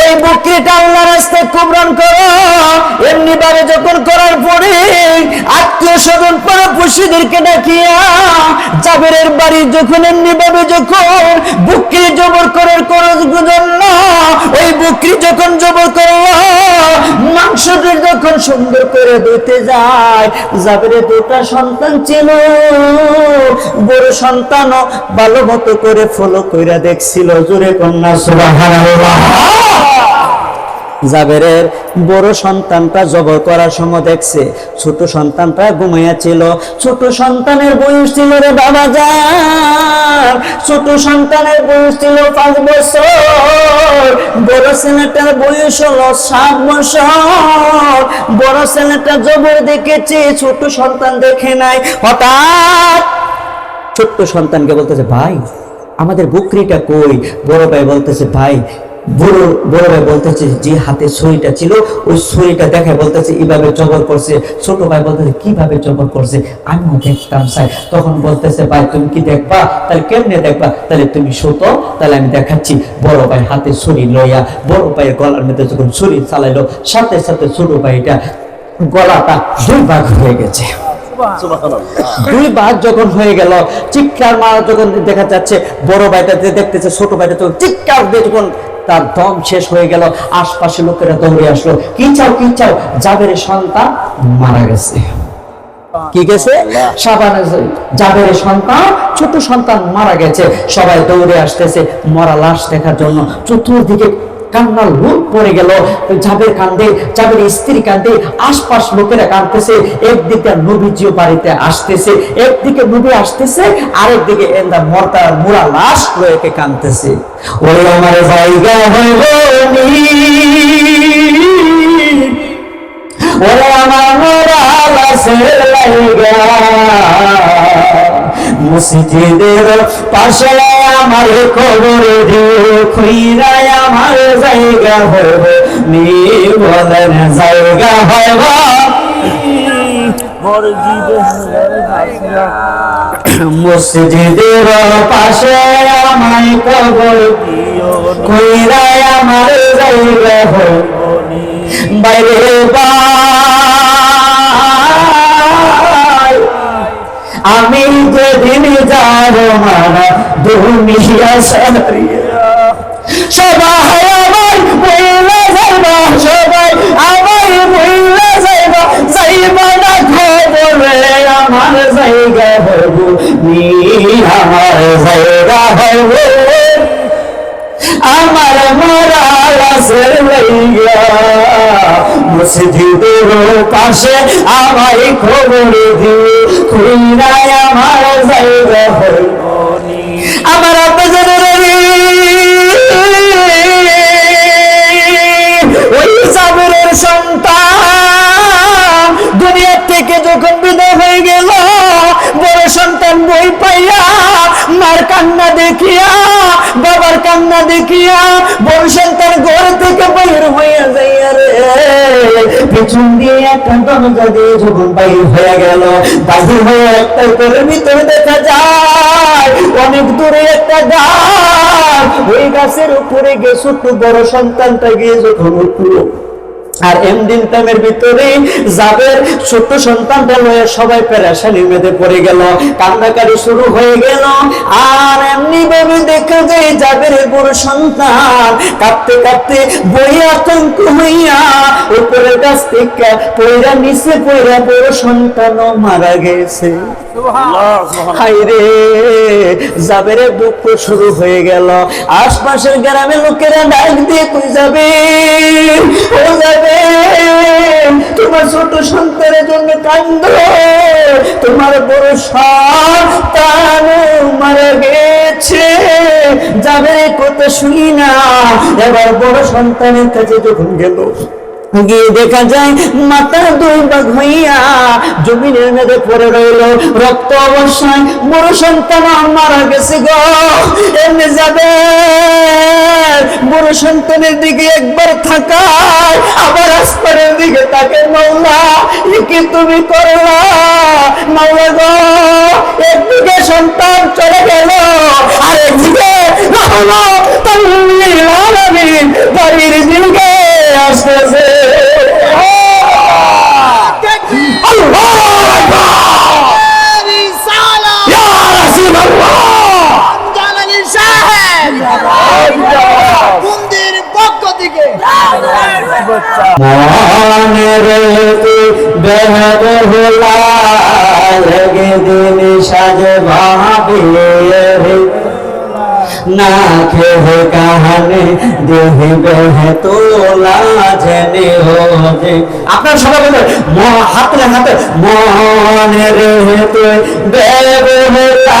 ওই বকরিটা আল্লাহ রাস্তায় কুমরান করো। এমনি ভাবে যখন করার পরে আত্মীয় স্বজন পরে পুষিদেরকে ডাকিয়া, জাবেরের বাড়ি যখন এমনি ভাবে যখন বকরি জবর করার করার জন্য ওই বকরি যখন জবর করল মাংসটি যখন সুন্দর করে দিতে যায় জাবেরের দুটা সন্তান ছিল। বড় সন্তানও ভালো মতো করে ফলো কইরা দেখছিল, জোরে কন্যা, সুবহানাল্লাহ। জাবেরের বড় সন্তানটা জবর করার সময় দেখছে, ছোট সন্তানটা ঘুমাইয়া ছিল, ছোট সন্তানের বয়স ছিল রে বাবা যান ছোট সন্তানের বয়স ছিল পাঁচ বছর, বড় ছেলেটার বয়স হলো সাত বছর, বড় ছেলেটা জবর দেখেছে, ছোট সন্তান দেখে নাই, হঠাৎ ছোট্ট সন্তানকে বলতেছে, ভাই, আমাদের বকরিটা কই? বড় ভাই বলতেছে, ভাই বড় বড় ভাই বলতেছে যে হাতে ছুরিটা ছিল ওই ছুরিটা দেখে বলতেছে এইভাবে জবর করছে। ছোট ভাই বলতেছে কীভাবে জবর করছে? আমিও দেখতাম তখন বলতেছে ভাই তুমি কি দেখবা? তাহলে কেমনে দেখবা? তাহলে তুমি শোতো তাহলে আমি দেখাচ্ছি। বড় ভাই হাতে ছুরি লইয়া বড় ভাইয়ের গলার মধ্যে যখন ছুরি চালাইলো সাথে সাথে ছোট ভাইটা গলাটা দুই ভাগ হয়ে গেছে। দুই ভাগ যখন হয়ে গেল চিৎকার মারা যখন দেখা যাচ্ছে বড় ভাইটা যে দেখতেছে ছোট ভাইটা যখন চিৎকার দিয়ে যখন তার দম শেষ হয়ে গেল, আশপাশে লোকেরা দৌড়ে আসলো। কি চাও কি চাও? জাবের সন্তান মারা গেছে। কি গেছে? জাবের সন্তান, ছোট সন্তান মারা গেছে। সবাই দৌড়ে আসতেছে, মরা লাশ দেখার জন্য। চতুর্দিকে কান্নার লুট পড়ে গেল। জাবের কান্দে জাবের স্ত্রী কান্দে, আশপাশ লোকেরা কাঁদতেছে। একদিকে নবীজিও বাড়িতে আসতেছে, একদিকে নবী আসতেছে, আরেকদিকে এন্দা মরতা মুড়া লাশ লয়েকে কাঁদতেছে। ওই আমার জায়গা হইব ওরে আমার মোরা লাশের লাইগা মসজিদের পাশে আমার কবর খুইরাই আমার জায়গা হইব বলেন জায়গা হইব। মসজিদের পাশে আমার কবর দিও খুইরাই আমার জায়গা হইব বাইরে আমি যেদিন যাব মারা দুনিয়া সারিয়া। সবাই বইলে যাইবা সবাই আমার বইলে যাইবা যাইবা না খবরে আমার জায়গা হইব নি আমার জায়গা হইব আমার মরা লাশের লইয়া মসজিদের পাশে আমায় খবর দিও খুইরাই আমার জায়গা হইব দেখিয়া বড় সন্তান ঘর থেকে বাইর হইয়া যাইয়া রে। পেছন দিয়ে একটা দরজা দিয়ে যখন বাইর হয়ে গেল, বাহির হয়ে একটা করে ভিতরে দেখা যায়, অনেক দূরে একটা গাছ। ওই গাছের উপরে গিয়ে ছোট্ট বড় সন্তানটা গিয়ে যখন উঠল আর এমদিন টাইমের ভিতরে যাবের ছোট্ট সন্তানটা লয়ে সবাই পেরেশানির মেধে পড়ে গেল কান্নাকারি শুরু হয়ে গেল। আর এমনি ভাবে দেখা যায় যাবের বড় সন্তান কাঁদতে কাঁদতে বই আতঙ্ক হইয়া উপরের কাছ থেকে পয়রা নিচে পয়রা বড় সন্তানও মারা গেছে। হাইরে জাবেরে দুঃখ শুরু হয়ে গেল আশপাশের গ্রামের লোকেরা ডাক দিয়ে কই যাবে? ও যাবে তোমার ছোট সন্তানের জন্য কান্দ। তোমার বড় সন্তান মারা গেছে। যাবে কথা শুনি না। এবার বড় সন্তানের কাছে যখন গেল গিয়ে দেখা যায় মাথা দুই হইয়া জমিনের মধ্যে পড়ে রইল। রক্ত অবস্থায় বড় সন্তান মারা গেছে গো। এমনি যাবে। বড় সন্তানের দিকে একবার থাকায় আবার আসমানের দিকে তাকে মাওলা কি তুমি করলা? মাওলা গো, একদিকে সন্তান চলে গেল আর একদিকে বেহদ হোলা দিন সাজ ভাবিয়ে না খেয়ে কাহানে দেহে বেহে তোলা জেনে হোজে আপনার সবাই বলে ম- হাতে হাতে মনের হেতে বেবেহতা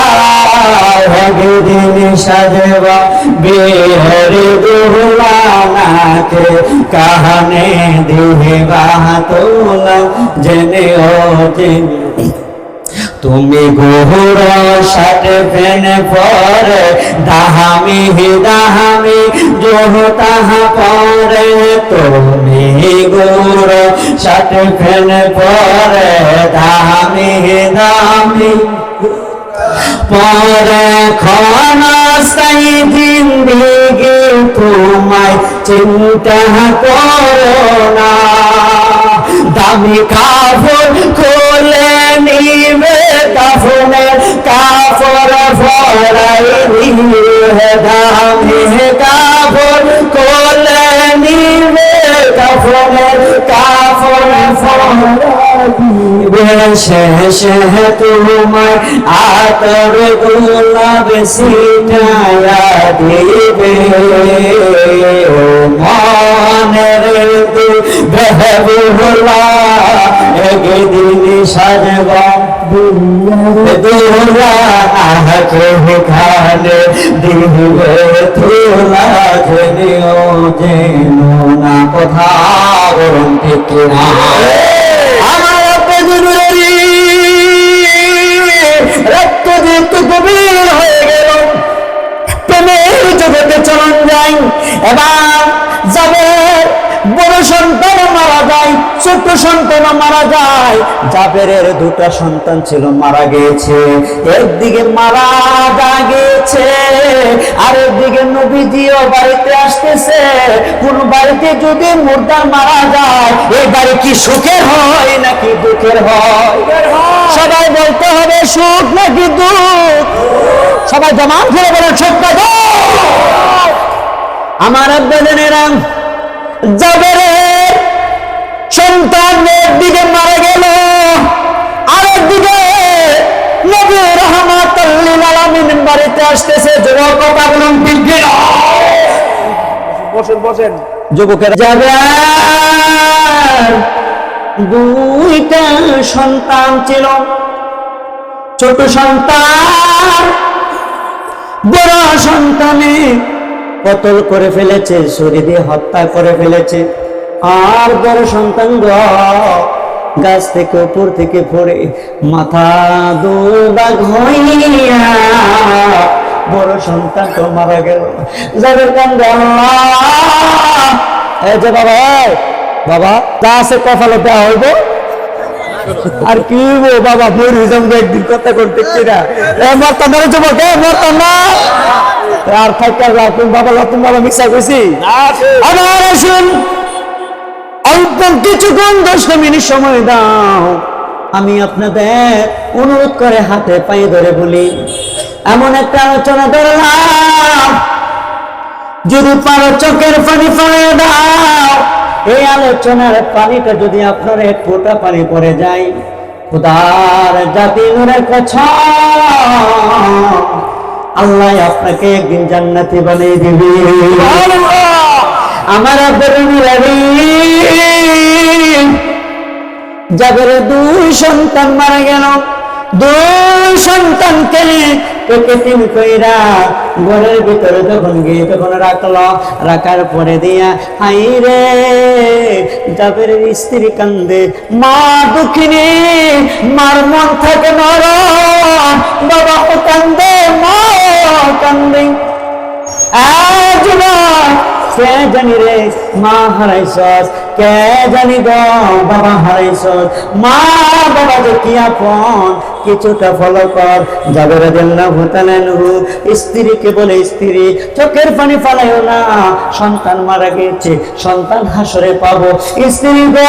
হগে দিন সাজবা, বেহরে দোলা নাকে কাহানে দেহে বাহা তোলা জেনে হোজে তুমি গোহর সাথে ফেনে পরে দাহামি হি দাহামি জোহ তাহা পরে তুমি গোহর সাথে ফেন পর দাহামি হি দাহামি, পরে ক্ষণস্থায়ী দিন দিকে তোমায় চিন্তা করো না। দামি কাপড় খুলে নিবে কাফনে কাফর ফরাই নিবে দামি কাফনের দিবে শেষে তোমায় আতর গোলাপ সিটায়া দিবে মনের তু বেহবুলা একদিন সাজবা খালে দিবে তোলা যেন না কথা ঠিক না আমার পেজুরি রক্ত যেহেতু গভীর হয়ে গেল প্রেমের জগতে চলন যাই এবার যাবে বড় সন্তান মারা যায়, ছোট সন্তান মারা যায়। জাবেরের দুটা সন্তান ছিল, মারা গিয়েছে। একদিকে মারা গেছে আর একদিকে নবীজিও বাড়িতে আসতেছে। কোন বাড়িতে যদি মুর্দা মারা যায় এই বাড়ি কি সুখের হয় নাকি দুঃখের হয়? সবাই বলতে হবে, সুখ নাকি দুঃখ? সবাই জমান করে বলেন সত্য আমার আব্বাজানেরা যাবে সন্তানের দিকে মারা গেল। আরেক দিকে নবী রহমাতুল্লিল আলামিন বাড়িতে আসতেছে। যুবক কথা বলুন? বসেন বসেন। যুবকেরা যাবে। দুইটা সন্তান ছিল। ছোট সন্তান বড় সন্তানে কতল করে ফেলেছে, শরীরে হত্যা করে ফেলেছে। আর বড় সন্তান গাছ থেকে উপর থেকে পড়ে মাথা হইয়া বড় সন্তান তো মারা গেল। যাদের কান্দে এই যে বাবা বাবা তা আছে কপালে দেওয়া হইব। আর কি বাবা, মরি যাব একদিন কথা করতে না আর বাবা বাবা মিশা আমার আসুন অল্প কিছুক্ষণ, দশ মিনিট সময় দাও। আমি আপনাদের অনুরোধ করে হাতে পায়ে ধরে বলি, এমন একটা আলোচনা ধরলাম যদি পারো চোখের পানি পড়ে দাও। এই আলোচনার পানিটা যদি আপনার এক ফোঁটা পানি পড়ে যায়, খুদার জাতি কসম আল্লাহ আপনাকে একদিন জান্নাতি বানিয়ে দিবে। আমার যাদের দুই সন্তান মারা গেল দুই সন্তানকে পেকেটিং কইরা ঘরের ভিতরে যখন গিয়ে তখন রাখল, রাখার পরে দিয়া, হাই রে, জাবের স্ত্রী কান্দে, মা দুঃখিনী, মার মন থাকে নরম, বাবা কান্দে, মা কান্দে। কে জানি রে, মা হারাইছস কে জানি গ বাবা হারাইছ মা বাবা যে কি আপন? কিছুটা ফলো কর? তাআলা স্ত্রী স্ত্রীকে বলে, স্ত্রী, চোখের পানি ফালাইও না। সন্তান মারা গেছে, সন্তান হাসরে পাবো। স্ত্রী গো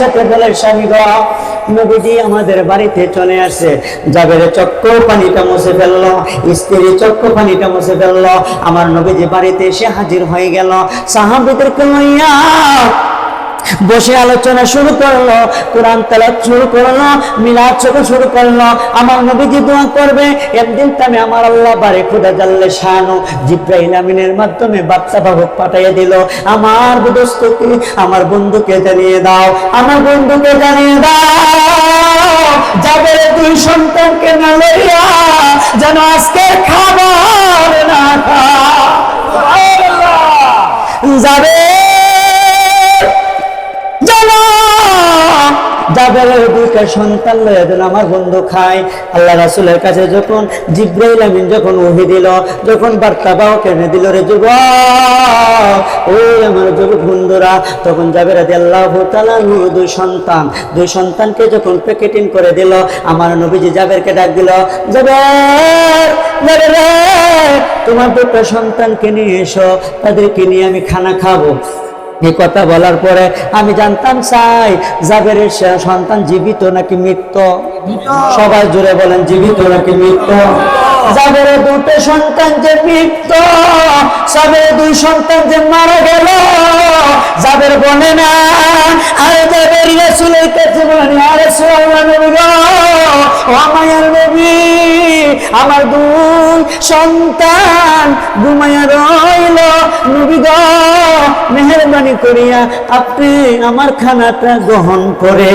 সাথে বলে স্বামী গা, নবীজি আমাদের বাড়িতে চলে আসে জাবের চক্ক পানিটা মুছে ফেলল স্ত্রী চক্ক পানিটা মুছে ফেলল। আমার নবীজি বাড়িতে এসে হাজির হয়ে গেল। সাহাবিদেরকে লইয়া বসে আলোচনা শুরু করল, কোরআন তেলাত শুরু করল, মিলাদ চোখে শুরু করল, আমার নবীজি দোয়া করবে, একদিন তামে আমার আল্লাহ বারে খুদা জাল্লে শানু জিব্রাহিল আমিনের মাধ্যমে বাচ্চা বাহক পাঠাইয়ে দিল। আমার দোস্তকে আমার বন্ধুকে জানিয়ে দাও, আমার বন্ধুকে জানিয়ে দাও যাবে দুই সন্তানকে না লইয়া যেন আজকে খাবার না খা যাবে জাবেরের দুইটা সন্তান লয়ে দিল আমার বন্ধু খায়। আল্লাহ রাসুলের কাছে যখন জিব্রাইল আমিন যখন ওহি দিল, যখন বার্তা বাও কেনে দিল, রে যুব ওই আমার যুবক বন্ধুরা, তখন জাবের আদি আল্লাহ দুই সন্তান। দুই সন্তানকে যখন প্যাকেটিং করে দিল, আমার নবীজি জাবেরকে ডাক দিল, জাবের তোমার দুটো সন্তানকে নিয়ে এসো, তাদেরকে নিয়ে আমি খানা খাব। এই কথা বলার পরে আমি জানতাম চাই জাবেরের সন্তান জীবিত নাকি মৃত্যু সবাই জুড়ে বলেন জীবিত নাকি মৃত্যু জাবেরের দুটো সন্তান যে মৃত্যু জাবের দুই সন্তান যে মারা গেল। জাবের বলে না, আরে জাবের রাসূলের কাছে বলে আরে সুবহানাল্লাহ নবী আমার দুই সন্তান ঘুমায়া রইল। নবী গো, মেহরবানি করিয়া আপনি আমার খানাটা গ্রহণ করে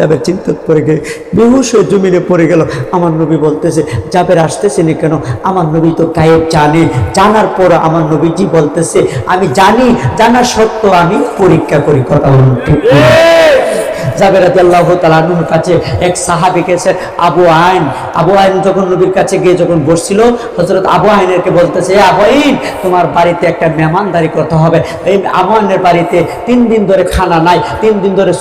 যাবে চিন্তা পড়ে গিয়ে বেহুশ হয়ে জমিনে পড়ে গেল। আমার নবী বলতেছে যাবে আসতেছে না কেন? আমার নবী তো গায়েব জানে। জানার পর আমার নবীজি বলতেছে, আমি জানি জানা সত্ত্বেও আমি পরীক্ষা করি কথা কি? কাছে এক আবু আইন। আবু আইন যখন নবীর কাছে গিয়ে যখন বসছিল হজরত আবু আইনেরকে বলতেছে আবু আইন, তোমার বাড়িতে একটা মেহমানদারি করতে হবে। এই আবু আইনের বাড়িতে তিন দিন ধরে খানা নাই, তিন দিন ধরে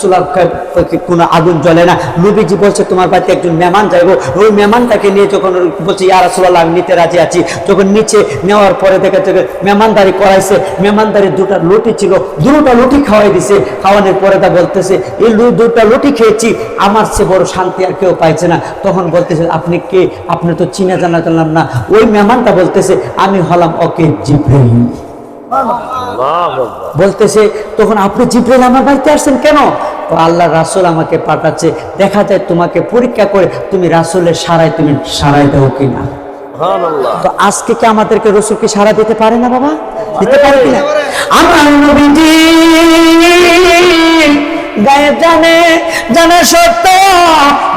কোনো আগুন জ্বলে না। নবীজি বলছে, তোমার বাড়িতে একজন মেহমান যাইবো। ওই মেহমানটাকে নিয়ে যখন বলছে, ইয়া রাসূলুল্লাহ, আমি নিতে রাজি আছি। যখন নিচে নেওয়ার পরে দেখে থেকে মেহমানদারি করাইছে। মেহমানদারি দুটা লুটি ছিল, দুটা লুটি খাওয়াই দিছে। খাওয়ানোর পরে তা বলতেছে, এই দুটা লুটি খেয়েছি আমার চেয়ে বড় শান্তি আর কেউ পাইছে না। তখন বলতেছে আপনি কে? আপনি তো চিনা জানা জানলাম না। ওই মেহমানটা বলতেছে আমি হলাম ওকে জিব্রাইল। বলতেছে তখন আপনি জিব্রাইল আমার বাড়িতে আসছেন কেন? তো আল্লাহ রাসুল আমাকে পাঠাচ্ছে দেখা যায় তোমাকে পরীক্ষা করে তুমি রাসুলের সারাই তুমি সারাই দাও কিনা তো আজকে কি আমাদেরকে রসুলকে সারা দিতে পারে না বাবা? দিতে পারে কিনা আমার নবীজি গায়ে জানে সত্য।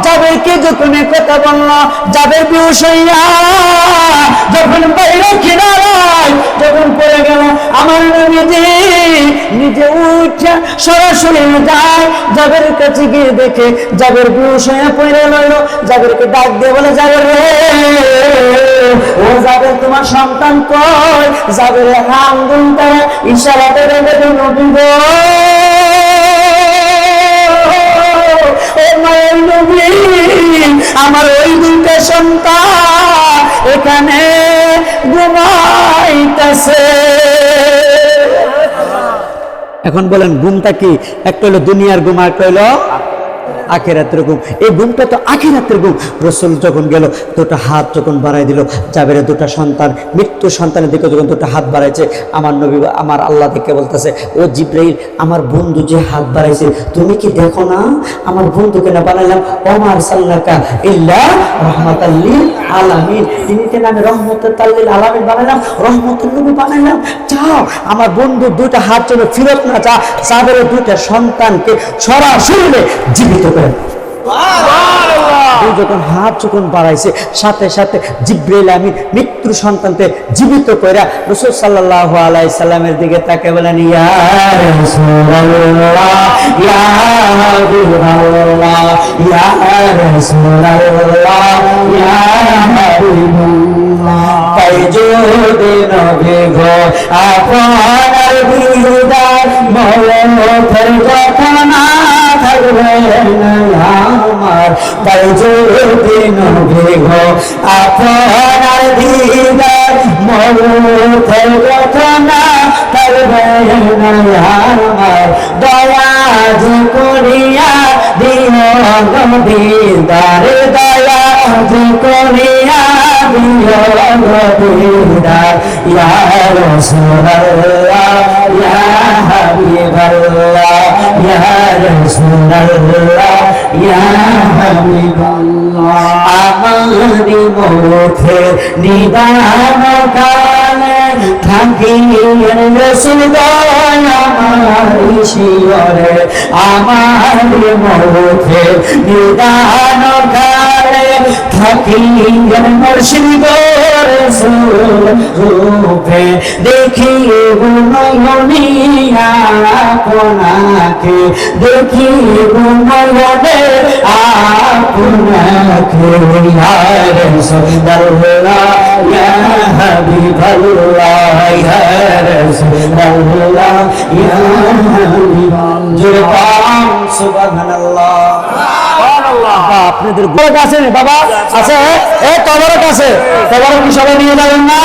যাবে যখন কথা বলল, যাবে বাইরে কিনারায় যখন পড়ে গেল, আমার নবীজি নিজে উঠ সরাসরি যায়। জাবের কাছে গিয়ে দেখে জাবের বিউস হয়ে পড়ে রইল। জাবেরকে ডাক দিয়ে বলে যাবে রে, ও জাবের তোমার সন্তান কই? যাবে আঙ্গুল তারা ইশারাতে রেখে নবী গো। আমার ওই দুইটা সন্তান এখানে ঘুমাইতেছে। এখন বলেন, ঘুমটা কি? একটা হলো দুনিয়ার ঘুম একটা হলো আখেরাতের ঘুম। এই ঘুমটা তো আখেরাতের ঘুম। রসুল যখন গেল, দুটো হাত যখন বাড়াই দিল, জাবেরে দুটো সন্তান, মৃত্যু সন্তানের দিকে যখন দুটো হাত বাড়াইছে, আমার নবী, আমার আল্লাহ দেখে বলতেছে, ও জিব্রাইল, আমার বন্ধু যে হাত বাড়াইছে, তুমি কি দেখো না? আমার বন্ধুকে না বানাইলাম? ওমার সাল্লাকা ইল্লা রহমাতাল্লিল আলামিন। তিনি কেন আমি রহমতাল্লিল আলামিন বানাইলাম রহমতুল নবী বানাইলাম। চাও আমার বন্ধু দুইটা হাত যেন ফিরত না চা সাদের দুইটা সন্তানকে সরাসরি জীবিত করেন যখন হাত যখন বাড়াইছে সাথে সাথে জিব্রাইল আমি মৃত্যু সন্তানকে জীবিত কইরা রসুল সাল্লাল্লাহু আলাইহি সাল্লামের দিকে তাকে বলেন ইয়া ইয়া ইয়া ইয়া তাই যদি নবী গো আপনার বিদায় মরণের কথা না থাকবে আমার তাই যদি নবী আপনার দিদার মরণের কথা না থাকবে আমার দয়া যে করিয়া দিও দিদার দয়া যে করিয়া দিদার ইয়া রাসূলুল্লাহ ইয়া হাবিবাল্লাহ ইয়া রাসূলুল্লাহ ইয়া হাবিবাল্লাহ আমারি মুখে রসুল আমারি শিয়রে আমার মুখে নিদান কালে থাকি মুর্শিদ রূপে দেখি গুণমনিয়া আপনাকে দেখি গুণমনে আপনাকে। ইয়া রাসূলুল্লাহ ইয়া হাবিবাল্লাহ, ইয়া রাসূলুল্লাহ ইয়া হাবিবাল্লাহ। জোরে পাম সুবহানাল্লাহ। আপনাদের গোড়া আছে বাবা? আছে? এ তবরক আছে কি সবাই নিয়ে যাবেন না?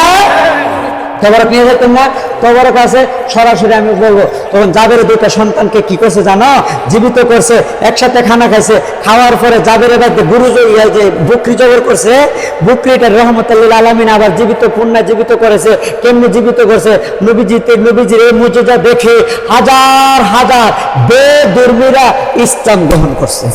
তবরক নিয়ে যেতেন না। তবরক আছে, সরাসরি আমি বলব, তখন জাবের দুইটা সন্তানকে কি করছে জানো? জীবিত করছে, একসাথে খানা খাইছে, খাওয়ার পরে জাবের বাড়িতে গুরু যে বকরি জবর করছে, বকরিটা রহমতুল্লিল আলমিন আবার জীবিত পুণ্যা জীবিত করেছে, কেমনি জীবিত করছে? নবীজিতে নবীজির এই মুজিজা দেখে হাজার হাজার বে দুর্মীরা ইসলাম গ্রহণ করছে।